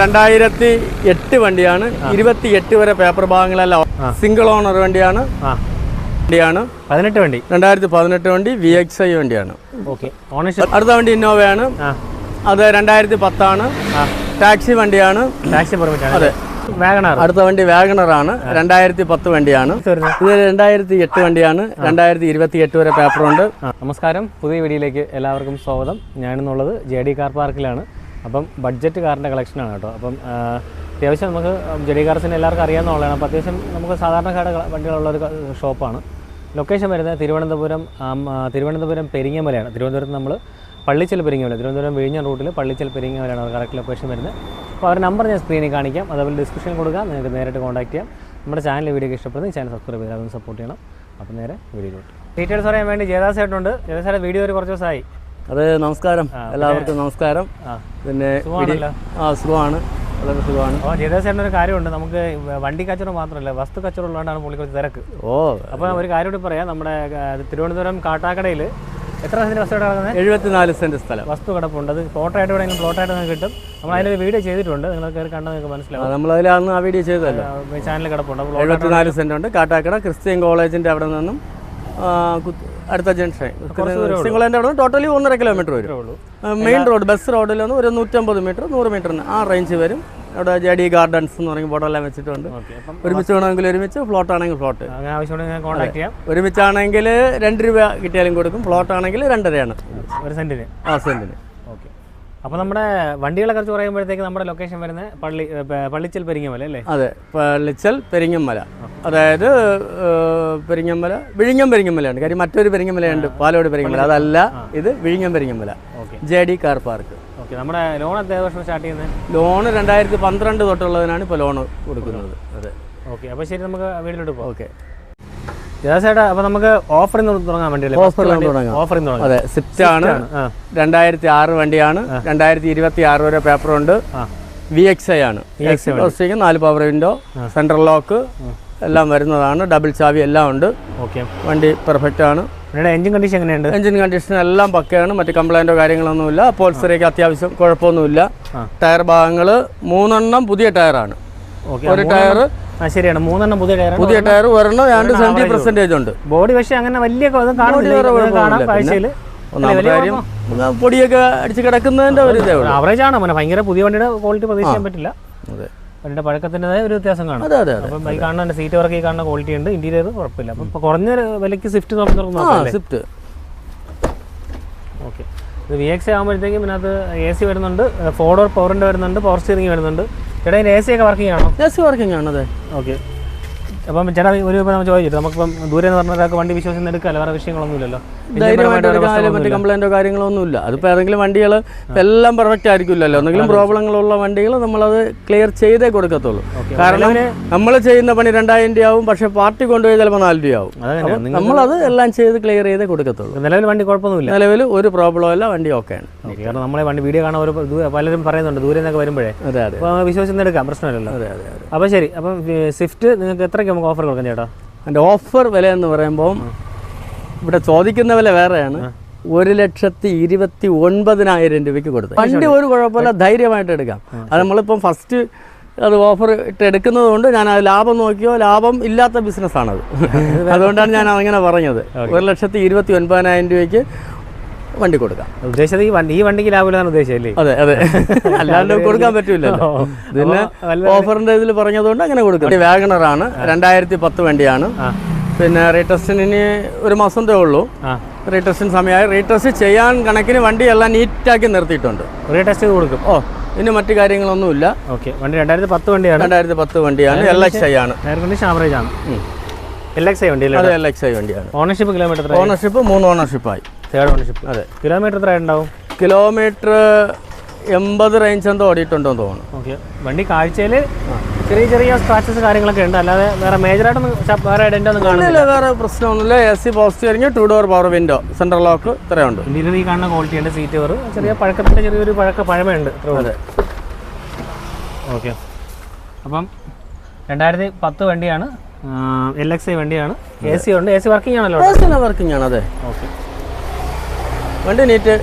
രണ്ടായിരത്തി എട്ട് വണ്ടിയാണ്. ഇരുപത്തി എട്ട് വരെ പേപ്പർ ഭാഗങ്ങളെല്ലാം സിംഗിൾ ഓണർ വണ്ടിയാണ്. വണ്ടിയാണ്. പതിനെട്ട് വണ്ടി? രണ്ടായിരത്തി പതിനെട്ട് വണ്ടി വി എക്സ് ഐ വണ്ടിയാണ്. അടുത്ത വണ്ടി ഇന്നോവയാണ്. അത് രണ്ടായിരത്തി പത്താണ് ടാക്സി വണ്ടിയാണ്. ടാക്സി പെർമിറ്റ് ആണ്. അതെ. വാഗണാർ? അടുത്ത വണ്ടി വാഗണറാണ്. രണ്ടായിരത്തി പത്ത് വണ്ടിയാണ്. ഇത് രണ്ടായിരത്തി എട്ട് വണ്ടിയാണ്. രണ്ടായിരത്തി ഇരുപത്തി എട്ട് വരെ പേപ്പറുണ്ട്. ഉണ്ട് നമസ്കാരം. പുതിയ വീഡിയോയിലേക്ക് എല്ലാവർക്കും സ്വാഗതം. ഞാനെന്നുള്ളത് ജെ ഡി കാർ പാർക്കിലാണ് അപ്പം ബഡ്ജറ്റ് കാറിന്റെ കളക്ഷനാണ് കേട്ടോ. അപ്പം അത്യാവശ്യം നമുക്ക് ജെഡി കാർസിന് എല്ലാവർക്കും അറിയാവുന്നതാണ് അപ്പോൾ അത്യാവശ്യം നമുക്ക് സാധാരണക്കാരുടെ വണ്ടികളുള്ള ഒരു ഷോപ്പാണ്. ലൊക്കേഷൻ വരുന്നത് തിരുവനന്തപുരം തിരുവനന്തപുരം പെരിങ്ങമലയാണ്. തിരുവനന്തപുരത്ത് നമ്മൾ പള്ളിച്ചൽ പെരിങ്ങമല തിരുവനന്തപുരം വിഴിഞ്ഞ റൂട്ടിൽ പള്ളിച്ചൽ പെരിങ്ങമലയാണ് കറക്റ്റ് ലൊക്കേഷൻ വരുന്നത്. അപ്പോൾ അവരുടെ നമ്പർ ഞാൻ സ്ക്രീനിൽ കാണിക്കാം. അതേപോലെ ഡിസ്ക്രിപ്ഷൻ കൊടുക്കാം. നിങ്ങൾക്ക് നേരിട്ട് കോൺടാക്ട് ചെയ്യാം. നമ്മുടെ ചാനൽ വീഡിയോ ഇഷ്ടപ്പെടുന്നത് ചാനൽ സബ്സ്ക്രൈബ് ചെയ്താൽ അതൊന്ന് സപ്പോർട്ട് ചെയ്യണം. അപ്പോൾ നേരെ വീഡിയോയിലോട്ട്. ഡീറ്റെയിൽസ് പറയാൻ വേണ്ടി ജയദാസ് ജേതാസായിട്ട് വീഡിയോ ഒരു കുറച്ച് ദിവസമായി. അത് നമസ്കാരം. എല്ലാവർക്കും നമസ്കാരം. പിന്നെ ആ സുഖമാണ്. വളരെ സുഖമാണ്. ഓ ഒരു കാര്യമുണ്ട്. നമുക്ക് വണ്ടി കച്ചവടം മാത്രമല്ല വസ്തു കച്ചവടം ഉള്ളതാണ് പുള്ളി കുറച്ച് തിരക്ക്. ഓ അപ്പോൾ ഒരു കാര്യം കൂടി പറയാം. നമ്മുടെ തിരുവനന്തപുരം കാട്ടാക്കടയിൽ എത്ര സെന്റ് വസ്തു കിടക്കുന്നത്? എഴുപത്തിനാല് സെന്റ് സ്ഥലം. വസ്തു കിടപ്പുണ്ട്. അത് പ്ലോട്ടായിട്ട് എവിടെയെങ്കിലും പ്ലോട്ടായിട്ട് നിങ്ങൾക്ക് കിട്ടും. നമ്മൾ അതിലൊരു വീഡിയോ ചെയ്തിട്ടുണ്ട്. നിങ്ങൾ കയറി കണ്ടാൽ നിങ്ങൾക്ക് മനസ്സിലാവും. നമ്മൾ അന്ന് ആ വീഡിയോ ചെയ്തല്ലോ ചാനൽ കിടപ്പുണ്ട്. എഴുപത്തിനാല് സെന്റ് ഉണ്ട്. കാട്ടാക്കട ക്രിസ്ത്യൻ കോളേജിന്റെ അവിടെ നിന്നും അടുത്ത ജംഗ്ഷൻ കോളേജിന്റെ അവിടെ നിന്ന് ടോട്ടലി ഒന്നര കിലോമീറ്റർ വരും. മെയിൻ റോഡ് ബസ് റോഡിൽ നിന്ന് ഒരു നൂറ്റമ്പത് മീറ്റർ നൂറ് മീറ്ററിന് ആ റേഞ്ച് വരും. അവിടെ ജെ ഡി ഗാർഡൻസ് എന്ന് പറയുമ്പോൾ ബോർഡ് എല്ലാം വെച്ചിട്ടുണ്ട്. ഒരുമിച്ച് വേണമെങ്കിൽ ഒരുമിച്ച് ഫ്ലോട്ട് ആണെങ്കിൽ ഫ്ലോട്ട് ഒരുമിച്ചാണെങ്കിൽ രണ്ട് രൂപ കിട്ടിയാലും കൊടുക്കും. ഫ്ലോട്ട് ആണെങ്കിൽ രണ്ടരയാണ്. ഒരു സെന്റിന് ആ സെന്റിന് അപ്പോൾ നമ്മുടെ വണ്ടികളെ കുറിച്ച് പറയുമ്പോഴത്തേക്ക് നമ്മുടെ ലൊക്കേഷൻ വരുന്നത് പള്ളി പള്ളിച്ചൽ പെരിങ്ങമല അല്ലേ? അതെ പള്ളിച്ചൽ പെരിങ്ങമല. അതായത് പെരിങ്ങമല വിഴിഞ്ഞം പെരിങ്ങമലയാണ് കാര്യം മറ്റൊരു പെരിങ്ങമലയുണ്ട് പാലോട് പെരിങ്ങമല. അതല്ല ഇത് വിഴിഞ്ഞം Peringamala. J D car park. Okay നമ്മുടെ ലോൺ എത്ര വർഷം സ്റ്റാർട്ട് ചെയ്യുന്നത്? ലോൺ രണ്ടായിരത്തി പന്ത്രണ്ട് തൊട്ടുള്ളതിനാണ് ഇപ്പോൾ ലോൺ കൊടുക്കുന്നത്. അതെ. ഓക്കെ അപ്പോൾ ശരി നമുക്ക് വീട്ടിലോട്ട് പോകാം ഓക്കെ. ജയസേട്ടാ അപ്പോൾ നമുക്ക് ഓഫറിൽ തുടങ്ങാൻ വേണ്ടി ഓഫറിൽ തുടങ്ങാം. ഓഫറിൽ അതെ സ്വിഫ്റ്റ് ആണ്. രണ്ടായിരത്തി ആറ് വണ്ടിയാണ്. രണ്ടായിരത്തി ഇരുപത്തി ആറ് വരെ പേപ്പറുണ്ട് ഉണ്ട്. വി എക്സ് ഐ ആണ്. നാല് പവർ വിൻഡോ സെൻട്രൽ ലോക്ക് എല്ലാം വരുന്നതാണ്. ഡബിൾ ചാവി എല്ലാം ഉണ്ട്. ഓക്കെ വണ്ടി പെർഫെക്റ്റ് ആണ്. എഞ്ചിൻ കണ്ടീഷൻ എങ്ങനെയുണ്ട്? എഞ്ചിൻ കണ്ടീഷൻ എല്ലാം പക്കയാണ്. മറ്റ് കംപ്ലൈന്റോ കാര്യങ്ങളൊന്നുമില്ല. പോൾസറിയൊക്കെ അത്യാവശ്യം കുഴപ്പമൊന്നുമില്ല. ടയർ ഭാഗങ്ങൾ മൂന്നെണ്ണം പുതിയ ടയറാണ് ഒരു ടയർ ശരിയാണ്. മൂന്നെണ്ണം പുതിയ ടയർ പുതിയ ടയർ ഒരെണ്ണം ഏതാണ്ട് സെവന്റി പെർസെന്റേജ് ഉണ്ട്. ബോഡി പക്ഷേ അങ്ങനെ വലിയ കാണാം. കാഴ്ചയിൽ കാര്യം പൊടിയൊക്കെ അടിച്ച് കിടക്കുന്നതിന്റെ ഒരു ആവറേജ് ആണ് മോനെ. ഭയങ്കര പുതിയ വണ്ടിയുടെ ക്വാളിറ്റി പ്രതീക്ഷിക്കാൻ പറ്റില്ല. വണ്ടിയുടെ പഴക്കത്തിന്റെതായ ഒരു വ്യത്യാസം കാണും. അപ്പം ഈ കാണുന്ന സീറ്റ് വർക്ക് ഈ കാണുന്ന ക്വാളിറ്റി ഉണ്ട്. ഇന്റീരിയർ കുഴപ്പമില്ല. അപ്പം കുറഞ്ഞ വിലയ്ക്ക് സ്വിഫ്റ്റ് നോക്കുന്നവർക്ക് നോക്കാം സ്വിഫ്റ്റ് ഓക്കെ ഇത് വി എക്സ് ആകുമ്പോഴത്തേക്കും ഇതിനകത്ത് എ സി വരുന്നുണ്ട്. ഫോർ ഡോർ പവറിന്റെ വരുന്നുണ്ട്. പവർ സ്റ്റിയറിംഗ് വരുന്നുണ്ട്. ചേട്ടാ എ സി ഒക്കെ വർക്കിംഗ് ആണോ? എ സി വർക്കിംഗ് ആണ് അതെ. ഓക്കെ അപ്പം ചേട്ടാ ഒരു നമ്മൾ ചോദിച്ചിട്ട് നമുക്കിപ്പം ദൂരെ എന്ന് പറഞ്ഞ ഒരാൾക്ക് വണ്ടി വിശ്വസിച്ച് എടുക്കാമല്ലോ വേറെ വിഷയങ്ങളൊന്നുമില്ലല്ലോ. ധൈര്യമായിട്ട് മറ്റ് കംപ്ലൈന്റോ കാര്യങ്ങളോ ഒന്നുമില്ല അതിപ്പോൾ ഏതെങ്കിലും വണ്ടികൾ എല്ലാം പെർഫെക്റ്റ് ആയിരിക്കില്ലല്ലോ എന്തെങ്കിലും പ്രോബ്ലങ്ങളുള്ള വണ്ടികൾ നമ്മളത് ക്ലിയർ ചെയ്തേ കൊടുക്കത്തുള്ളൂ. കാരണം നമ്മൾ ചെയ്യുന്ന പണി രണ്ടായിരം രൂപയാവും പക്ഷേ പാർട്ടി കൊണ്ടുപോയി ചിലപ്പോൾ നാല് രൂപയാവും നമ്മളത് എല്ലാം ചെയ്ത് ക്ലിയർ ചെയ്തേ കൊടുക്കത്തുള്ളൂ. നിലവിൽ വണ്ടി കുഴപ്പമൊന്നുമില്ല. നിലവിൽ ഒരു പ്രോബ്ലം അല്ല വണ്ടി ഓക്കെയാണ് ആണ്. കാരണം നമ്മളെ വണ്ടി വീഡിയോ കാണാൻ ഒരു പലരും പറയുന്നുണ്ട് ദൂരെ നിന്നൊക്കെ വരുമ്പോഴേ. അതെ അതെ. അപ്പോൾ വിശ്വസിച്ച് എടുക്കാം പ്രശ്നമില്ലല്ലോ. അതെ അതെ അപ്പോൾ ശരി അപ്പം സ്വിഫ്റ്റ് നിങ്ങൾക്ക് എത്രയ്ക്ക് നമുക്ക് ഓഫർ കൊടുക്കാം ചേട്ടാ. അതിന്റെ ഓഫർ വില എന്ന് പറയുമ്പോൾ ഇവിടെ ചോദിക്കുന്ന വില വേറെയാണ്. ഒരു ലക്ഷത്തി ഇരുപത്തി ഒൻപതിനായിരം രൂപയ്ക്ക് കൊടുത്തു വണ്ടി ഒരു കുഴപ്പമില്ല ധൈര്യമായിട്ട് എടുക്കാം. അത് നമ്മളിപ്പം ഫസ്റ്റ് അത് ഓഫർ ഇട്ട് എടുക്കുന്നത് കൊണ്ട് ഞാൻ അത് ലാഭം നോക്കിയോ ലാഭം ഇല്ലാത്ത ബിസിനസ്സാണത് അതുകൊണ്ടാണ് ഞാൻ അങ്ങനെ പറഞ്ഞത്. ഒരു ലക്ഷത്തി ഇരുപത്തി ഒൻപതിനായിരം രൂപയ്ക്ക് വണ്ടി കൊടുക്കാം. ഉദ്ദേശിച്ചത് ഈ വണ്ടി ഈ വണ്ടിക്ക് ലാഭമില്ലാന്ന് ഉദ്ദേശിച്ചല്ലേ അതെ അതെ. അല്ലാണ്ട് കൊടുക്കാൻ പറ്റൂലല്ലോ. ഇതിന് ഓഫറിന്റെ ഇതിൽ പറഞ്ഞതുകൊണ്ട് അങ്ങനെ കൊടുക്കും. വാഗണറാണ്. രണ്ടായിരത്തി പത്ത് വണ്ടിയാണ്. പിന്നെ റീടെസ്റ്റിന് ഒരു മാസത്തേ ഉള്ളൂ. റീടെസ്റ്റിന് സമയമായി. റീടെസ്റ്റ് ചെയ്യാൻ കണക്കിന് വണ്ടി എല്ലാം നീറ്റാക്കി നിർത്തിയിട്ടുണ്ട്. റീടെസ്റ്റ് ചെയ്ത് കൊടുക്കും. ഓ ഇനി മറ്റു കാര്യങ്ങളൊന്നുമില്ല. ഓക്കെ. വണ്ടി രണ്ടായിരത്തി പത്ത് വണ്ടിയാണ്. രണ്ടായിരത്തി പത്ത് വണ്ടിയാണ് എൽ എക്സ് ഐ ആണ്. ആവറേജ് ആണ് എൽ എക്സ് ഐ വണ്ടിയാണ്. ഓണർഷിപ്പ് കിലോമീറ്റർ ഓണർഷിപ്പ് മൂന്ന് ഓണർഷിപ്പായി തേർഡ് ഓണർഷിപ്പ് അതെ. കിലോമീറ്റർ എത്ര ഉണ്ടാവും കിലോമീറ്റർ എൺപത് റേഞ്ച് എന്തോ ഓടിയിട്ടുണ്ടെന്ന് തോന്നുന്നു. ഓക്കെ വണ്ടി കാഴ്ചയിൽ ചെറിയ ചെറിയ സ്ക്രാച്ചസ് കാര്യങ്ങളൊക്കെ ഉണ്ട്. അല്ലാതെ വേറെ മേജറായിട്ടൊന്നും വേറെ ഇടന്റെ ഒന്നും കാണുന്നില്ല. വേറെ പ്രശ്നമൊന്നുമില്ല. A C post two door power window central lock ഇത്രയുണ്ട്. ഇന്ത്യയിൽ ഈ കാണുന്ന ക്വാളിറ്റി ഉണ്ട്. സീറ്റ് കവർ ചെറിയ പഴക്കത്തിന്റെ ചെറിയൊരു പഴക്ക പഴമയുണ്ട്. അതെ. ഓക്കെ അപ്പം രണ്ടായിരത്തി പത്ത് വണ്ടിയാണ്. എൽ എക്സ് ഐ വണ്ടിയാണ്. എ സി ഉണ്ട്. എ സി വർക്കിംഗ് ആണല്ലോ. വർക്കിംഗ് ആണ്. അതെ. ഓക്കെ വണ്ടി നീറ്റ്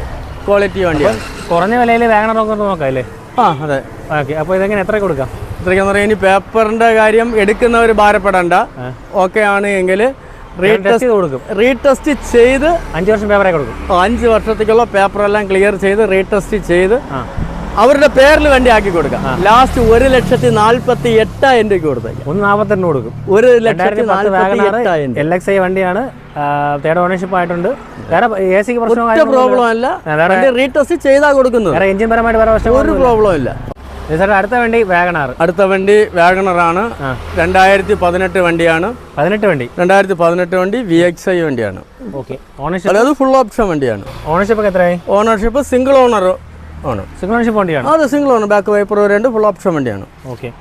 ക്വാളിറ്റി വണ്ടിയാണ് കുറഞ്ഞ വിലയിൽ വാഗണർ നോക്കാം അല്ലേ ആ അതെ. ഓക്കെ അപ്പോൾ ഇതെങ്ങനെ എത്ര കൊടുക്കാം? ഇത്രയ്ക്കെന്ന് പറയാം ഇനി പേപ്പറിന്റെ കാര്യം എടുക്കുന്നവർ ഭാരപ്പെടണ്ട. ഓക്കെ ആണ് എങ്കിൽ റീടെസ്റ്റ് കൊടുക്കും. റീടെസ്റ്റ് ചെയ്ത് അഞ്ച് വർഷം പേപ്പറെ കൊടുക്കും. അഞ്ച് വർഷത്തേക്കുള്ള പേപ്പറെല്ലാം ക്ലിയർ ചെയ്ത് റീടെസ്റ്റ് ചെയ്ത് അവരുടെ പേരിൽ വണ്ടി ആക്കി കൊടുക്കാം. ലാസ്റ്റ് ഒരു ലക്ഷത്തി നാല്പത്തി എട്ടായിരം രൂപയ്ക്ക് കൊടുത്തേക്കാം. ഒന്ന് നാൽപ്പത്തെണ്ണ് കൊടുക്കും. ഒരു ലക്ഷത്തി നാല് പത്ത് നാൽപ്പത്തി എട്ടായിരം എൽ എക്സ് ഐ വണ്ടിയാണ്. തേർഡ് ഓണർഷിപ്പ് ആയിട്ടുണ്ട്. വേറെ എ സിക്ക് പ്രശ്നം പ്രോബ്ലം അല്ല. വേറെ- റീടെസ്റ്റ് ചെയ്താ കൊടുക്കുന്നത്. വേറെ എഞ്ചിൻ പരമായിട്ട് വേറെ പ്രശ്നം ഒരു പ്രോബ്ലം ഇല്ല. അടുത്ത വണ്ടി വാഗണാർ. അടുത്ത വണ്ടി വാഗണറാണ്. രണ്ടായിരത്തി പതിനെട്ട് വണ്ടിയാണ്. പതിനെട്ട് വണ്ടി. രണ്ടായിരത്തി പതിനെട്ട് വണ്ടി വി എക്സ് ഐ വണ്ടിയാണ്. ഓക്കെ. ഓണർഷിപ്പ് അതായത് ഫുൾ ഓപ്ഷൻ വണ്ടിയാണ്. ഓണർഷിപ്പ് ഒക്കെ എത്രയായി? ഓണർഷിപ്പ് സിംഗിൾ ഓണർ ആണ്. സിംഗിൾ ഓണർഷിപ്പ് വണ്ടിയാണ്. അത് സിംഗിൾ ഓണർ ബാക്ക് വൈപ്പർ വരെയുണ്ട് ഫുൾ ഓപ്ഷൻ വണ്ടിയാണ്. ഓക്കെ.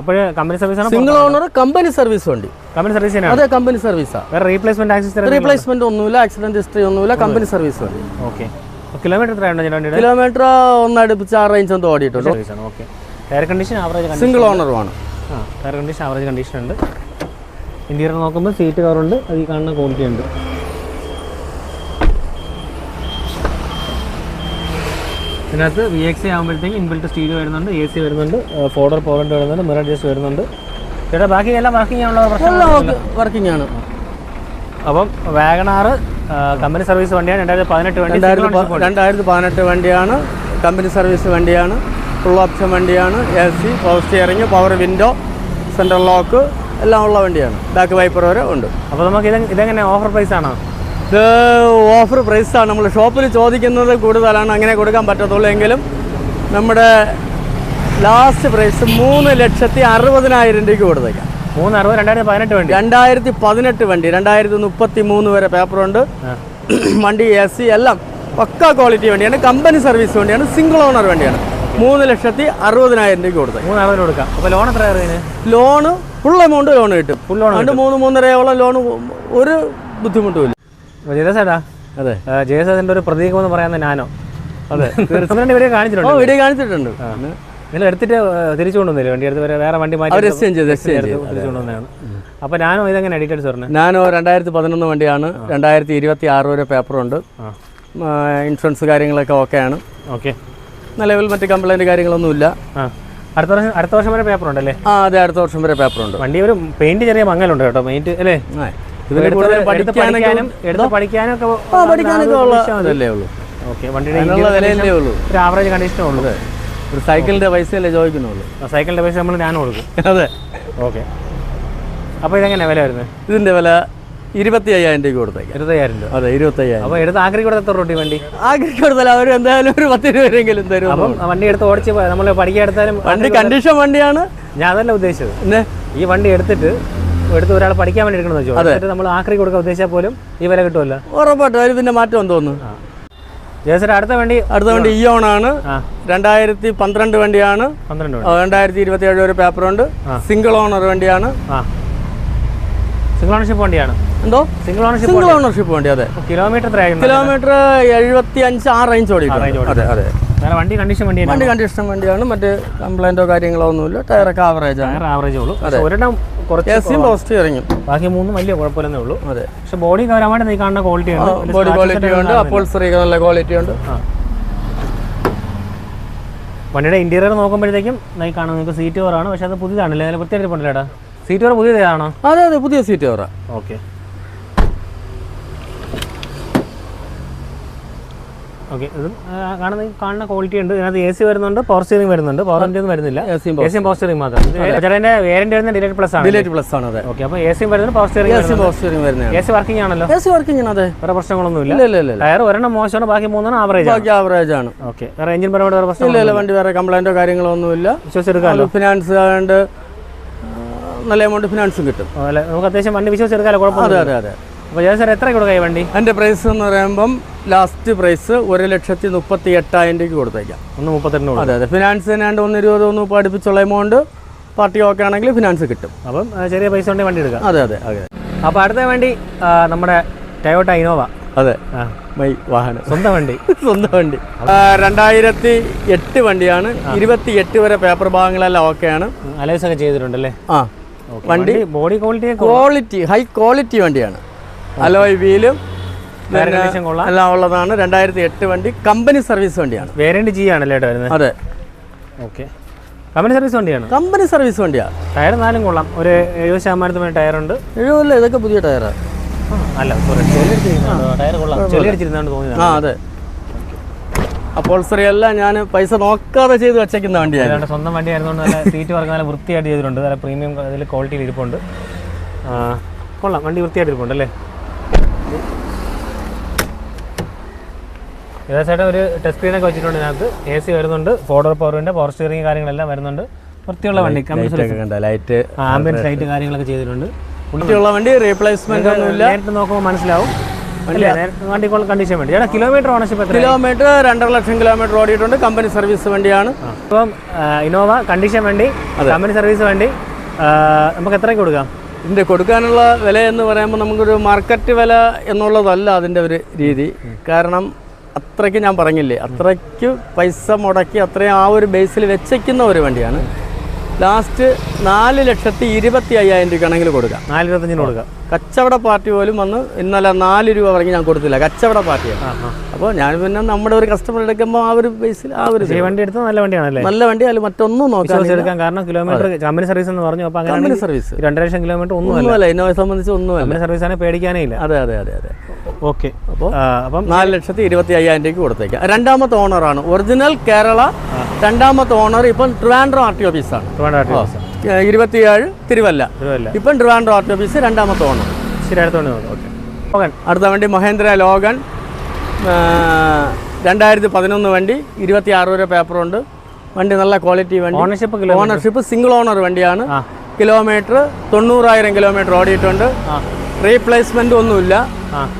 അപ്പോൾ company service single owner company service വണ്ടി കമ്പനി സർവീസ് അതെ കമ്പനി സർവീസാണ് വേറെ റീപ്ലേസ്മെന്റ് ആക്സിഡന്റ് റീപ്ലേസ്മെന്റ് ഒന്നുമില്ല ആക്സിഡന്റ് ഹിസ്റ്ററി ഒന്നുമില്ല കമ്പനി സർവീസ് വണ്ടി ഓക്കെ കിലോമീറ്റർ എത്രയുണ്ട് കിലോമീറ്റർ ഒന്നടുപ്പിച്ച് റേഞ്ച് എന്തോ ഓക്കെ കണ്ടീഷൻ ആവറേജ് സിംഗിൾ ഓണറുമാണ് ആ കണ്ടീഷൻ ആവറേജ് കണ്ടീഷൻ ഉണ്ട്. ഇന്റീരിയർ നോക്കുമ്പോൾ സീറ്റ് കവറുണ്ട് അത് ഈ കാണുന്ന ക്വാളിറ്റി ഉണ്ട്. ഇതിനകത്ത് വി എക്സ് ആകുമ്പോഴത്തേക്ക് ഇൻബിൽറ്റ് സ്റ്റീരിയോ വരുന്നുണ്ട് എ സി വരുന്നുണ്ട് ഫോർഡർ പോകേണ്ടി വരുന്നുണ്ട് മിറർ അഡ്ജസ്റ്റ് വരുന്നുണ്ട്. ചേട്ടാ ബാക്കി എല്ലാം വർക്കിംഗ് ആണല്ലോ പ്രശ്നം വർക്കിംഗ് ആണ്. അപ്പം വാഗണാറ് കമ്പനി സർവീസ് വണ്ടിയാണ്. രണ്ടായിരത്തി പതിനെട്ട് വണ്ടി രണ്ടായിരത്തി പതിനെട്ട് വണ്ടിയാണ്. കമ്പനി സർവീസ് വണ്ടിയാണ്. ഫുൾ ഓപ്ഷൻ വണ്ടിയാണ്. A C power steering power window central lock എല്ലാം ഉള്ള വണ്ടിയാണ്. ബാക്ക് വൈപ്പർ വരെ ഉണ്ട്. അപ്പോൾ നമുക്ക് ഇത് ഇതെങ്ങനെ ഓഫർ പ്രൈസ് ആണോ? ഇത് ഓഫർ പ്രൈസാണ് നമ്മൾ ഷോപ്പിൽ ചോദിക്കുന്നത് കൂടുതലാണ്. അങ്ങനെ കൊടുക്കാൻ പറ്റത്തുള്ളൂ എങ്കിലും നമ്മുടെ ലാസ്റ്റ് പ്രൈസ് മൂന്ന് ലക്ഷത്തി അറുപതിനായിരം രൂപയ്ക്ക് കൊടുത്തേക്കാം. മൂന്ന് അറുപത് രണ്ടായിരത്തി പതിനെട്ട് വണ്ടി. രണ്ടായിരത്തി പതിനെട്ട് വണ്ടി. രണ്ടായിരത്തി മുപ്പത്തി മൂന്ന് വരെ പേപ്പറുണ്ട്. വണ്ടി എ സി എല്ലാം പക്ക ക്വാളിറ്റി വണ്ടിയാണ്. കമ്പനി സർവീസ് വണ്ടിയാണ്. സിംഗിൾ ഓണർ വണ്ടിയാണ്. മൂന്ന് ലക്ഷത്തി അറുപതിനായിരം രൂപയ്ക്ക് കൊടുത്തത് മൂന്ന് അറുപതിന് കൊടുക്കാം. അപ്പോൾ ലോൺ എത്ര ലോണ് ഫുൾ എമൗണ്ട് ലോൺ കിട്ടും. ഫുൾ ലോൺ അതുകൊണ്ട് മൂന്ന് മൂന്നരയോളം ലോൺ ഒരു ബുദ്ധിമുട്ടുമില്ല അപ്പോൾ ജയസാടാ അതെ ജയസാദിന്റെ ഒരു പ്രതീകം എന്ന് പറയാൻ ഞാനോ അതെ ഓ കാണിച്ചിട്ടുണ്ട്. വീഡിയോ കാണിച്ചിട്ടുണ്ട്. നിങ്ങൾ എടുത്തിട്ട് തിരിച്ചു കൊണ്ടുവന്നില്ല? വണ്ടി എടുത്ത് വേറെ വണ്ടി മാറ്റി തിരിച്ചു കൊണ്ടുവന്നതാണ്. അപ്പോൾ ഞാനോ ഇതെങ്ങനെ ഡീറ്റെയിൽസ് പറഞ്ഞു ഞാനോ രണ്ടായിരത്തി പതിനൊന്ന് വണ്ടിയാണ്. രണ്ടായിരത്തി ഇരുപത്തി ആറ് വരെ പേപ്പറുണ്ട്. ഇൻഷുറൻസ് കാര്യങ്ങളൊക്കെ ഓക്കെയാണ്. ഓക്കെ. നിലവിൽ മറ്റു കംപ്ലൈന്റ് കാര്യങ്ങളൊന്നുമില്ല. ഇല്ല അടുത്ത വർഷം അടുത്ത വർഷം വരെ പേപ്പർ ഉണ്ടല്ലേ ആ അതെ അടുത്ത വർഷം വരെ പേപ്പർ ഉണ്ട് വണ്ടി ഒരു പെയിന്റ് ചെറിയ മങ്ങലുണ്ട് കേട്ടോ പെയിന്റ് അല്ലേ? പഠിക്കാനും എടുത്ത് പഠിക്കാനും പഠിക്കാനൊക്കെ ഉള്ള ഇതല്ലേ ഉള്ളൂ. ഓക്കെ വണ്ടിയുടെ അതിനുള്ള വിലയല്ലേ ഉള്ളൂ. ഒരു ആവറേജ് കണ്ടീഷനേ ഉള്ളൂ. ഒരു സൈക്കിളിന്റെ പൈസയല്ലേ ചോദിക്കുന്നുള്ളൂ. സൈക്കിളിന്റെ പൈസ നമ്മൾ ഞാൻ കൊടുക്കും. അതെ. ഓക്കെ. അപ്പോൾ ഇതെങ്ങനെ വില വരുന്നത്? ഇതിന്റെ വില ഇരുപത്തി അയ്യായിരം രൂപ കൊടുത്തേക്കാം. ഇരുപത്തയ്യായിരം രൂപ. അതെ ഇരുപത്തി അയ്യായിരം അപ്പോൾ എടുത്ത് ആക്രി കൊടുത്ത എത്ര റൂട്ടി വണ്ടി? ആഗ്രഹിക്ക് കൊടുത്താൽ അവർ എന്തായാലും ഒരു പത്ത് രൂപയെങ്കിലും തരും അപ്പം വണ്ടി എടുത്ത് ഓടിച്ച് നമ്മൾ പഠിക്കാൻ എടുത്താലും വണ്ടി കണ്ടീഷൻ വണ്ടിയാണ്. ഞാൻ അതല്ല ഉദ്ദേശിച്ചത്. ഈ വണ്ടി എടുത്തിട്ട് എടുത്ത് ഒരാൾ പഠിക്കാൻ വേണ്ടി എടുക്കണമെന്ന് വെച്ചോ? എന്നിട്ട് നമ്മൾ ആക്രി കൊടുക്കാൻ ഉദ്ദേശിച്ചാൽ പോലും ഈ വില കിട്ടുമല്ലോ? ഉറപ്പായിട്ടും അതിൽ പിന്നെ മാറ്റം തോന്നുന്നു ജേസര അടുത്ത വണ്ടി അടുത്ത വണ്ടി ആണ്. ആ. രണ്ടായിരത്തി പന്ത്രണ്ട് വണ്ടിയാണ് രണ്ടായിരത്തി ഇരുപത്തി ഏഴ് ഒരു പേപ്പറുണ്ട്. സിംഗിൾ ഓണർ വണ്ടിയാണ്. സിംഗിൾ ഓണർഷിപ്പ് വണ്ടിയാണ്. എന്തോ? സിംഗിൾ ഓണർഷിപ്പ് സിംഗിൾ ഓണർഷിപ്പ് വണ്ടി അതെ. കിലോമീറ്റർ കിലോമീറ്റർ എഴുപത്തി അഞ്ച് ആ റേഞ്ച് ഓടി അതെ അതെ. വണ്ടി കണ്ടീഷൻ വണ്ടി വണ്ടി കണ്ടീഷൻ വണ്ടിയാണ്. മറ്റ് കംപ്ലൈന്റോ കാര്യങ്ങളോ ഒന്നുമില്ല. ടയറൊക്കെ ആവറേജ് ആണ്. വേറെ ആവറേജ് ഉള്ളൂ. ഒരെണ്ണം കുറച്ച് പോസ്റ്റ് ഇറങ്ങി ബാക്കി മൂന്ന് വലിയ കുഴപ്പമില്ലെന്നേ ഉള്ളൂ. അതെ. പക്ഷെ ബോഡി കവരമായിട്ട് നീ കാണുന്ന ക്വാളിറ്റി ഉണ്ട്. ബോഡി ക്വാളിറ്റി ഉണ്ട്. അപ്പോൾ നല്ല ക്വാളിറ്റി ഉണ്ട്. വണ്ടിയുടെ ഇന്റീരിയർ നോക്കുമ്പോഴത്തേക്കും നൈ കാണുന്നത് നിങ്ങൾക്ക് സീറ്റ് കവറാണ് പക്ഷെ അത് പുതിയതാണല്ലേ? പ്രത്യേകിച്ച് പോകണ്ടല്ലേടാ സീറ്റ് കവർ പുതിയതാണോ? അതെ അതെ. പുതിയ സീറ്റ് കവറാ ഓക്കെ ഓക്കെ ഇത് കാണുന്ന കാണുന്ന ക്വാളിറ്റി ഉണ്ട്. ഇതിനകത്ത് എ സി വരുന്നുണ്ട് പവർ സ്റ്റിയറിംഗ് വരുന്നുണ്ട്. പവർ ഒന്നും വരുന്നില്ല. എ സിയും എ പവർ സ്റ്റിയറിംഗ് മാത്രം. ചേട്ടന്റെ വേരിയന്റ് വരുന്ന ഡിലേറ്റ് പ്ലസ് ആണ്. ഡിലേറ്റ് പ്ലസ് ആണ് അതെ. ഓക്കെ അപ്പോൾ എ സിയും വരുന്നത് power A steering C power steering വരുന്നത് എ സി വർക്കിംഗ് ആണല്ലോ. എ സി വർക്കിംഗ് ആണ് അതെ. വേറെ പ്രശ്നങ്ങളൊന്നും ഇല്ല ഇല്ല ഇല്ല ടയർ ഒരെണ്ണം മോശമാണ് ബാക്കി മൂന്നെണ്ണം ആവറേജ് ബാക്കി ആവറേജ് ആണ്. ഓക്കെ വേറെ എഞ്ചിൻ പരമായിട്ട് വേറെ പ്രശ്നം ഇല്ല ഇല്ല വണ്ടി വേറെ കംപ്ലൈന്റോ കാര്യങ്ങളോ ഒന്നുമില്ല. വിശ്വസിച്ചെടുക്കാമല്ലോ. ഫിനാൻസ് ആയതുകൊണ്ട് നല്ല എമൗണ്ട് ഫിനാൻസും കിട്ടും. അല്ല നമുക്ക് അത്യാവശ്യം വണ്ടി വിശ്വസിച്ചെടുക്കാമല്ലോ അതെ അതെ അതെ. അപ്പോൾ സാർ എത്ര കൊടുക്കാം ഈ വണ്ടി? എന്റെ പ്രൈസ് എന്ന് പറയുമ്പം ലാസ്റ്റ് പ്രൈസ് ഒരു ലക്ഷത്തി മുപ്പത്തി എട്ടായിരം രൂപയ്ക്ക് കൊടുത്തേക്കാം. ഒന്ന് മുപ്പത്തെട്ടിന് കൊടുക്കും. അതെ അതെ. ഫിനാൻസ് തന്നെയാണ്ട് ഒന്ന് ഇരുപത് ഒന്ന് മുപ്പത് അടുപ്പിച്ചുള്ള എമൗണ്ട് പാർട്ടി ഓക്കെ ആണെങ്കിൽ ഫിനാൻസ് കിട്ടും. അപ്പം ചെറിയ പൈസ കൊണ്ട് വണ്ടി എടുക്കാം. അതെ അതെ അതെ. അപ്പോൾ അടുത്ത വണ്ടി നമ്മുടെ ടയോട്ട ഇനോവ അതെ മൈ വാഹനം. സ്വന്തം വണ്ടി. സ്വന്തം വണ്ടി. രണ്ടായിരത്തി എട്ട് വണ്ടിയാണ്. ഇരുപത്തി എട്ട് വരെ പേപ്പർ ഭാഗങ്ങളെല്ലാം ഓക്കെയാണ് അലൈസ് ഒക്കെ ചെയ്തിട്ടുണ്ടല്ലേ? ആ. വണ്ടി body quality quality high quality വണ്ടിയാണ്. അലോയ് വീലും എല്ലാം ഉള്ളതാണ്. രണ്ടായിരത്തി എട്ട് വണ്ടി കമ്പനി സർവീസ് വണ്ടിയാണ്. വേറെ ജി ആണല്ലേ അതെ. ഓക്കെ. കമ്പനി സർവീസ് വണ്ടിയാണ്? കമ്പനി സർവീസ് വണ്ടിയാണ് ടയർ നാലും കൊള്ളാം. ഒരു എഴുപത് ശതമാനത്തിന് മേലെ ടയർ ഉണ്ട് എഴുപതല്ല ഇതൊക്കെ പുതിയ ടയറാണ് അല്ല ടയർ കൊള്ളാം. ആ അതെ. അപ്പോൾസറി എല്ലാം ഞാൻ പൈസ നോക്കാതെ ചെയ്ത് വെച്ചേക്കുന്ന വണ്ടിയാണ് സ്വന്തം വണ്ടി ആയതുകൊണ്ട് നല്ല സീറ്റ് വർക്ക് നല്ല വൃത്തിയായിട്ട് ചെയ്തിട്ടുണ്ട്. നല്ല പ്രീമിയം അതിൽ ക്വാളിറ്റിയിൽ ഇരിപ്പുണ്ട്. കൊള്ളാം. വണ്ടി വൃത്തിയായിട്ട് ഇരിപ്പുണ്ട് അല്ലേ? ഏകദേശമായിട്ട് ഒരു ടച്ച് സ്ക്രീനൊക്കെ വെച്ചിട്ടുണ്ട് ഇതിനകത്ത്. എ സി വരുന്നുണ്ട് ഫോർഡർ പവറിന്റെ പവർ സ്റ്റിയറിംഗ് കാര്യങ്ങളെല്ലാം വരുന്നുണ്ട്. വൃത്തിയുള്ള വണ്ടി ലൈറ്റ് ആംബിയൻസ് ലൈറ്റ് കാര്യങ്ങളൊക്കെ ചെയ്തിട്ടുണ്ട്. വൃത്തിയുള്ള വണ്ടി റീപ്ലേസ്മെന്റ് ഒന്നുമില്ല. നേരിട്ട് നോക്കുമ്പോൾ മനസ്സിലാവും. വണ്ടി കണ്ടീഷൻ വേണ്ടി. ചേട്ടാ കിലോമീറ്റർ ഓണർഷിപ്പ് എത്ര കിലോമീറ്റർ രണ്ടര ലക്ഷം കിലോമീറ്റർ ഓടിയിട്ടുണ്ട്. കമ്പനി സർവീസ് വണ്ടിയാണ്. ഇപ്പം ഇന്നോവ കണ്ടീഷൻ വണ്ടി കമ്പനി സർവീസ് വണ്ടി നമുക്ക് എത്രയ്ക്ക് കൊടുക്കാം? ഇതിന്റെ കൊടുക്കാനുള്ള വില എന്ന് പറയുമ്പോൾ നമുക്കൊരു മാർക്കറ്റ് വില എന്നുള്ളതല്ല അതിന്റെ ഒരു രീതി. കാരണം അത്രയ്ക്ക് ഞാൻ പറഞ്ഞില്ലേ അത്രയ്ക്ക് പൈസ മുടക്കി അത്രയും ആ ഒരു ബേസിൽ വെച്ചേക്കുന്ന ഒരു വണ്ടിയാണ്. ലാസ്റ്റ് നാല് ലക്ഷത്തി ഇരുപത്തി അയ്യായിരം രൂപയാണെങ്കിൽ കൊടുക്കാം. നാല് ഇരുപത്തഞ്ചിന് കൊടുക്കാം. കച്ചവട പാർട്ടി പോലും വന്ന് ഇന്നലെ നാല് രൂപ പറഞ്ഞ് ഞാൻ കൊടുത്തില്ല. കച്ചവട പാർട്ടിയാണ്. അപ്പോൾ ഞാൻ പിന്നെ നമ്മുടെ ഒരു കസ്റ്റമർ എടുക്കുമ്പോൾ ആ ഒരു ബേസിൽ ആ ഒരു വണ്ടി എടുത്ത നല്ല വണ്ടിയാണല്ലേ? നല്ല വണ്ടി അതിൽ മറ്റൊന്നും നോക്കാം എടുക്കാം കാരണം കിലോമീറ്റർ കമ്പനി സർവീസ് എന്ന് പറഞ്ഞു. അപ്പോൾ കമ്പനി സർവീസ് രണ്ടര ലക്ഷം കിലോമീറ്റർ ഒന്നും അല്ല ഇന്നോവയെ സംബന്ധിച്ച് കമ്പനി സർവീസ് ആണെങ്കിൽ പേടിക്കാനേ ഇല്ല. അതെ അതെ അതെ അതെ. ഓക്കെ. അപ്പോൾ അപ്പം നാല് ലക്ഷത്തി ഇരുപത്തി അയ്യായിരം രൂപയ്ക്ക് കൊടുത്തേക്കാം. രണ്ടാമത്തെ ഓണറാണ്. ഒറിജിനൽ കേരള രണ്ടാമത്തെ ഓണർ ഇപ്പം ട്രിവാൻഡ്രം ആർ ടി ഓഫീസാണ് ഇരുപത്തിയേഴ് തിരുവല്ല. ഇപ്പം ട്രിവാൻഡ്രം ആർ ടി ഓഫീസ് രണ്ടാമത്തെ ഓണർ. ശരി അടുത്ത വണ്ടി മഹേന്ദ്ര ലോഗൻ. രണ്ടായിരത്തി പതിനൊന്ന് വണ്ടി ഇരുപത്തി ആറ് വരെ പേപ്പറുണ്ട് വണ്ടി നല്ല ക്വാളിറ്റി വണ്ടി. ഓണർഷിപ്പ് ഓണർഷിപ്പ് സിംഗിൾ ഓണർ വണ്ടിയാണ്. കിലോമീറ്റർ തൊണ്ണൂറായിരം കിലോമീറ്റർ ഓടിയിട്ടുണ്ട്. റീപ്ലേസ്മെന്റ് ഒന്നുമില്ല.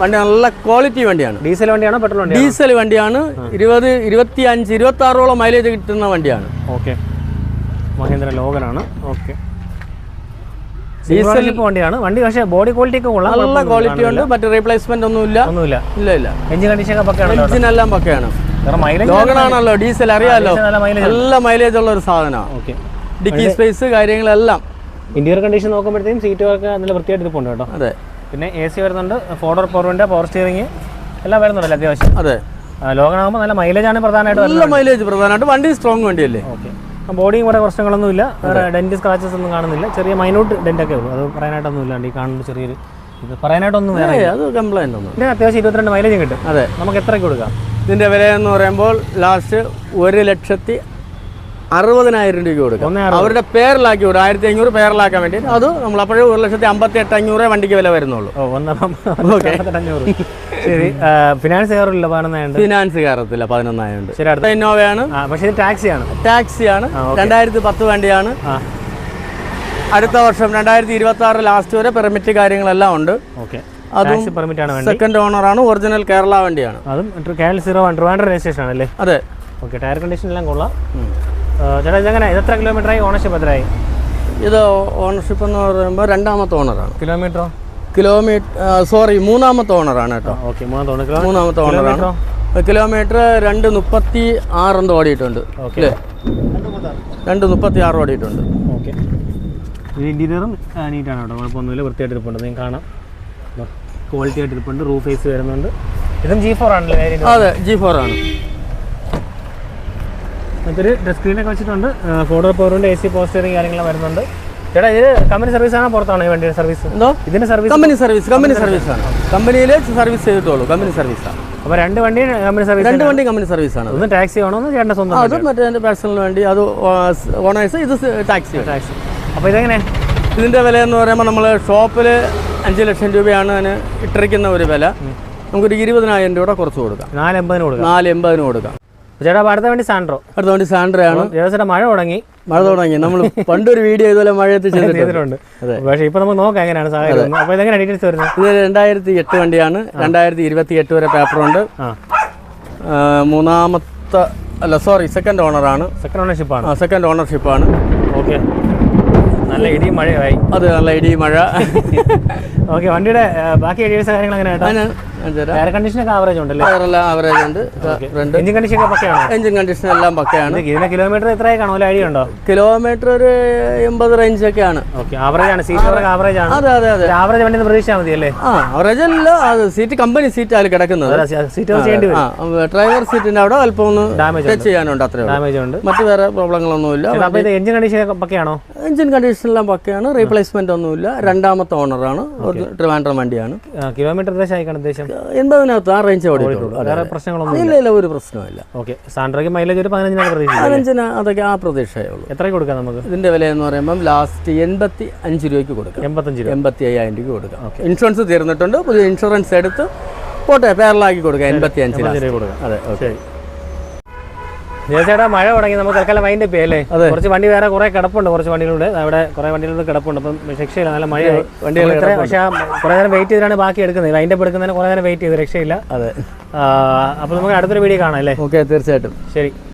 വണ്ടി നല്ല ക്വാളിറ്റി വണ്ടിയാണ്. ഡീസൽ വണ്ടിയാണ് പെട്രോൾ വണ്ടിയാണോ? ഡീസൽ വണ്ടിയാണ്. ഇരുപത് ഇരുപത്തി അഞ്ച് ഇരുപത്തി ആറോളം മൈലേജ് കിട്ടുന്ന വണ്ടിയാണ്. ഓക്കെ. മഹേന്ദ്ര ലോകനാണ് ഓക്കെ. ഡീസൽ വണ്ടിയാണ്. വണ്ടി പക്ഷേ ബോഡി ക്വാളിറ്റി ഒക്കെ കൊള്ളാം നല്ല ക്വാളിറ്റി ഉണ്ട് മറ്റേ റീപ്ലേസ്മെന്റ് ഒന്നുമില്ല. ഒന്നുമില്ല. ഇല്ല ഇല്ല. എഞ്ചിൻ കണ്ടീഷൻ ഒക്കെ എഞ്ചിൻ എല്ലാം പക്കയാണ്. ലോകനാണല്ലോ ഡീസൽ അറിയാലോ. നല്ല മൈലേജ് നല്ല മൈലേജ് ഉള്ള ഒരു സാധനമാണ് ഓക്കെ. ഡിക്കി സ്പേസ് കാര്യങ്ങളെല്ലാം. ഇന്റീരിയർ കണ്ടീഷൻ നോക്കുമ്പോഴത്തേക്കും സീറ്റ് വർക്ക് നല്ല വൃത്തിയായിട്ട് ഇരിപ്പുണ്ട് കേട്ടോ. അതെ. പിന്നെ എ സി വരുന്നുണ്ട് ഫോർഡർ പോർവിന്റെ പവർ സ്റ്റിയറിംഗ് എല്ലാം വരുന്നുണ്ടല്ലോ അത്യാവശ്യം. അതെ. ലോകനാകുമ്പോൾ നല്ല മൈലേജാണ് പ്രധാനമായിട്ട് വരുന്നത്. നല്ല മൈലേജ് പ്രധാനമായിട്ട്. വണ്ടി സ്ട്രോങ് വണ്ടിയല്ലേ? ഓക്കെ ബോഡിയും കൂടെ പ്രശ്നങ്ങളൊന്നും ഇല്ല. വേറെ ഡെന്റ് സ്ക്രാച്ചസ് ഒന്നും കാണുന്നില്ല. ചെറിയ മൈനൂട്ട് ഡെന്റൊക്കെ ഉള്ളൂ. അത് പറയാനായിട്ടൊന്നും ഇല്ലാണ്ട് ഈ കാണുന്ന ചെറിയൊരു ഇത്. പറയാനായിട്ടൊന്നും വേറെ അത് കംപ്ലൈന്റ് ഒന്നും ഇതിന് അത്യാവശ്യം ഇരുപത്തിരണ്ട് മൈലേജും കിട്ടും. അതെ. നമുക്ക് എത്രയ്ക്ക് കൊടുക്കാം? ഇതിന്റെ വില എന്ന് പറയുമ്പോൾ ലാസ്റ്റ് ഒരു ലക്ഷത്തി അറുപതിനായിരം രൂപ കൊടുക്കും. അവരുടെ പേരിലാക്കി വിടും. ആയിരത്തി അഞ്ഞൂറ് പേരിലാക്കാൻ വേണ്ടി അത് നമ്മൾ അപ്പോഴേ ഒരു ലക്ഷത്തി അമ്പത്തി എട്ട് അഞ്ഞൂറേ വണ്ടിക്ക് വില വരുന്നുള്ളൂ. ശരി ഫിനാൻസ് കയറില്ല പതിനൊന്നായുണ്ട് ഫിനാൻസ് കയറത്തില്ല പതിനൊന്നായിരം ശരി അടുത്ത. ഇന്നോവയാണ്. പക്ഷേ ടാക്സിയാണ്. ടാക്സിയാണ്. രണ്ടായിരത്തി പത്ത് വണ്ടിയാണ്. അടുത്ത വർഷം രണ്ടായിരത്തി ഇരുപത്തി ആറ് ലാസ്റ്റ് വരെ പെർമിറ്റ് കാര്യങ്ങളെല്ലാം ഉണ്ട്. ഓക്കെ. സെക്കൻഡ് ഓണർ ആണ് ഒറിജിനൽ കേരള വണ്ടിയാണ്. അതും Kerala zero one Trivandrum registration ആണല്ലേ അതെ. ഓക്കെ ടയർ കണ്ടീഷൻ എല്ലാം കൊള്ളാം ചേട്ടാ ഇതെങ്ങനെ ഇത് എത്ര കിലോമീറ്ററായി ഓണർഷിപ്പ് എത്രയായി? ഇത് ഓണർഷിപ്പ് എന്ന് പറയുമ്പോൾ രണ്ടാമത്തെ ഓണറാണ് കിലോമീറ്ററോ? കിലോമീറ്റർ സോറി മൂന്നാമത്തെ ഓണറാണ് കേട്ടോ. ഓക്കെ മൂന്നാമത്തെ ഓണറാണ് കിലോമീറ്റർ രണ്ട് മുപ്പത്തി ആറ് എന്തോ ഓടിയിട്ടുണ്ട്. ഓക്കെ അല്ലേ? രണ്ട് മുപ്പത്തി ആറ് ഓടിയിട്ടുണ്ട്. ഓക്കെ ഇത് ഇന്റീരിയറും നീറ്റാണ് കേട്ടോ. കുഴപ്പമൊന്നുമില്ല വൃത്തിയായിട്ട് ഇരിപ്പുണ്ട്. നിങ്ങൾക്ക് കാണാം. ക്വാളിറ്റി ആയിട്ട് ഇരിപ്പുണ്ട്. റൂഫ് ഫേസ് വരുന്നുണ്ട്. ഇതും ജി ഫോർ ആണല്ലേ അതെ ജി ഫോർ ആണ്. മറ്റൊരു ടച്ച് സ്ക്രീനൊക്കെ വെച്ചിട്ടുണ്ട്. ഫോട്ടോ പവറുണ്ട് എ സി പോസ്റ്ററിങ് കാര്യങ്ങളെല്ലാം വരുന്നുണ്ട്. ചേട്ടാ ഇത് കമ്പനി സർവീസ് ആണോ പുറത്താണോ ഈ വണ്ടിയുടെ സർവീസ് എന്തോ? ഇതിന്റെ service company service company service ആണ്. കമ്പനിയിൽ സർവീസ് ചെയ്തിട്ടുള്ളൂ. കമ്പനി സർവീസ് ആണ്. അപ്പോൾ രണ്ട് വണ്ടി കമ്പനി സർവീസ് രണ്ട് വണ്ടി കമ്പനി സർവീസ് ആണ്. ഒന്ന് ടാക്സി ആണോ ഒന്ന് ചേട്ടന്റെ സ്വന്തം അത് മറ്റേ എന്റെ പേഴ്സണൽ വേണ്ടി. അത് ഓണേഴ്സ് ഇത് ടാക്സി ടാക്സി അപ്പോൾ ഇതെങ്ങനെ? ഇതിന്റെ വില എന്ന് പറയുമ്പോൾ നമ്മൾ ഷോപ്പിൽ അഞ്ച് ലക്ഷം രൂപയാണ് അതിന് ഇട്ടിരിക്കുന്ന ഒരു വില. നമുക്കൊരു ഇരുപതിനായിരം രൂപ കുറച്ച് കൊടുക്കാം. നാല് എൺപതിന് കൊടുക്കാം. നാല് എൺപതിന് കൊടുക്കാം. ചേട്ടാ അടുത്ത വണ്ടി സാൻഡ്രോ. അടുത്ത വണ്ടി സാൻഡ്രയാണ് ദിവസം മഴ തുടങ്ങി. മഴ തുടങ്ങി. നമ്മൾ പണ്ടൊരു വീഡിയോ ഇതുപോലെ മഴയത്ത് ചെയ്തിട്ടുണ്ട്. പക്ഷേ ഇപ്പൊ നമുക്ക് നോക്കാം എങ്ങനെയാണ് സാഹചര്യം. അപ്പോൾ ഇതെങ്ങനെ ഡീറ്റെയിൽസ് വരുന്നത്? ഇത് രണ്ടായിരത്തി എട്ട് വണ്ടിയാണ്. രണ്ടായിരത്തി ഇരുപത്തി എട്ട് വരെ പേപ്പറുണ്ട്. ഉണ്ട് ആ, മൂന്നാമത്തെ അല്ല സോറി സെക്കൻഡ് ഓണറാണ് സെക്കൻഡ് ഓണർഷിപ്പാണ് സെക്കൻഡ് ഓണർഷിപ്പാണ് ഓക്കെ. നല്ല ഇടി മഴയായി അത് നല്ല ഇടി മഴ. ഓക്കെ വണ്ടിയുടെ ആ, ബാക്കി ഡീറ്റെയിൽസ് കാര്യങ്ങൾ എങ്ങനെയാണ് എയർ കണ്ടീഷനൊക്കെ ആവറേജ് ഉണ്ടല്ലേ? ടയറെല്ലാം ആവറേജ് ഉണ്ട്. രണ്ട്. എഞ്ചിൻ കണ്ടീഷൻ ഒക്കെ പക്കയാണോ? എഞ്ചിൻ കണ്ടീഷൻ എല്ലാം പക്കയാണ്. കിലോമീറ്റർ എത്രയായി ഐഡിയ ഉണ്ടോ? കിലോമീറ്റർ ഒരു എൺപത് റേഞ്ച് ഒക്കെ ഓക്കെ ആവറേജ് ആണ്. സീറ്റ് ആവറേജ് ആണ്. അതെ അതെ അതെ. ആവറേജ് വണ്ടി പ്രതീക്ഷിച്ചാൽ മതി അല്ലേ ആ ആവറേജ് അല്ല. അത് സീറ്റ് കമ്പനി സീറ്റ് അതിൽ കിടക്കുന്നത്. സീറ്റ് ചെയ്യേണ്ടി ഡ്രൈവർ സീറ്റിന്റെ അവിടെ അല്പം ഒന്ന് ഡാമേജ് ടച്ച് ചെയ്യാനുണ്ട് അത്രേ ഡാമേജ് ഉണ്ട്. മറ്റു വേറെ പ്രോബ്ലങ്ങളൊന്നുമില്ല അപ്പോൾ ഇത് എഞ്ചിൻ കണ്ടീഷൻ പക്കയാണോ? എഞ്ചിൻ കണ്ടീഷൻ എല്ലാം പക്കയാണ്. റീപ്ലേസ്മെന്റ് ഒന്നുമില്ല. രണ്ടാമത്തെ ഓണറാണ് ഒരു ട്രിവാൻഡ്രം വണ്ടിയാണ്. കിലോമീറ്റർ ഉദ്ദേശം? എൺപതിനകത്ത് ആ റേഞ്ച് ഓടിയിട്ടുള്ളൂ ഇല്ല ഇല്ല. ഒരു പ്രശ്നമില്ല ഓക്കെ. സാൻഡ്രയ്ക്ക് മൈലേജ് ഒരു പ്രതീക്ഷിക്കും പതിനഞ്ചിന് അതൊക്കെ ആ പ്രതീക്ഷയേ ഉള്ളൂ. എത്ര കൊടുക്കാം നമുക്ക്? ഇതിന്റെ വില എന്ന് പറയുമ്പോൾ ലാസ്റ്റ് എൺപത്തി അഞ്ച് രൂപയ്ക്ക് കൊടുക്കാം. എൺപത്തഞ്ച് രൂപ. എൺപത്തി അയ്യായിരം രൂപ കൊടുക്കാം ഇൻഷുറൻസ് തീർന്നിട്ടുണ്ട്. പുതിയ ഇൻഷുറൻസ് എടുത്ത് പോട്ടെ പേരലാക്കി കൊടുക്കാം. എൺപത്തി അഞ്ചിന് കൊടുക്കാം. അതെ ഓക്കെ. ചേട്ടാ മഴ തുടങ്ങി. നമുക്ക് തൽക്കാലം വൈൻഡ് അപ്പ് അല്ലേ? കുറച്ച് വണ്ടി വേറെ കുറെ കിടപ്പുണ്ട് കുറച്ച് വണ്ടികളുണ്ട്. അവിടെ കുറെ വണ്ടികളുടെ കിടപ്പുണ്ട്. അപ്പം രക്ഷയില്ല നല്ല മഴ വണ്ടികൾ പക്ഷേ കുറെ നേരം വെയിറ്റ് ചെയ്തിട്ടാണ് ബാക്കി എടുക്കുന്നത്. വൈൻഡ് അപ്പ് എടുക്കുന്നതിന് കുറെ നേരം വെയിറ്റ് ചെയ്ത് രക്ഷയില്ല. അതെ. അപ്പോൾ നമുക്ക് അടുത്തൊരു വീഡിയോ കാണാം അല്ലേ? ഓക്കെ തീർച്ചയായിട്ടും. ശരി.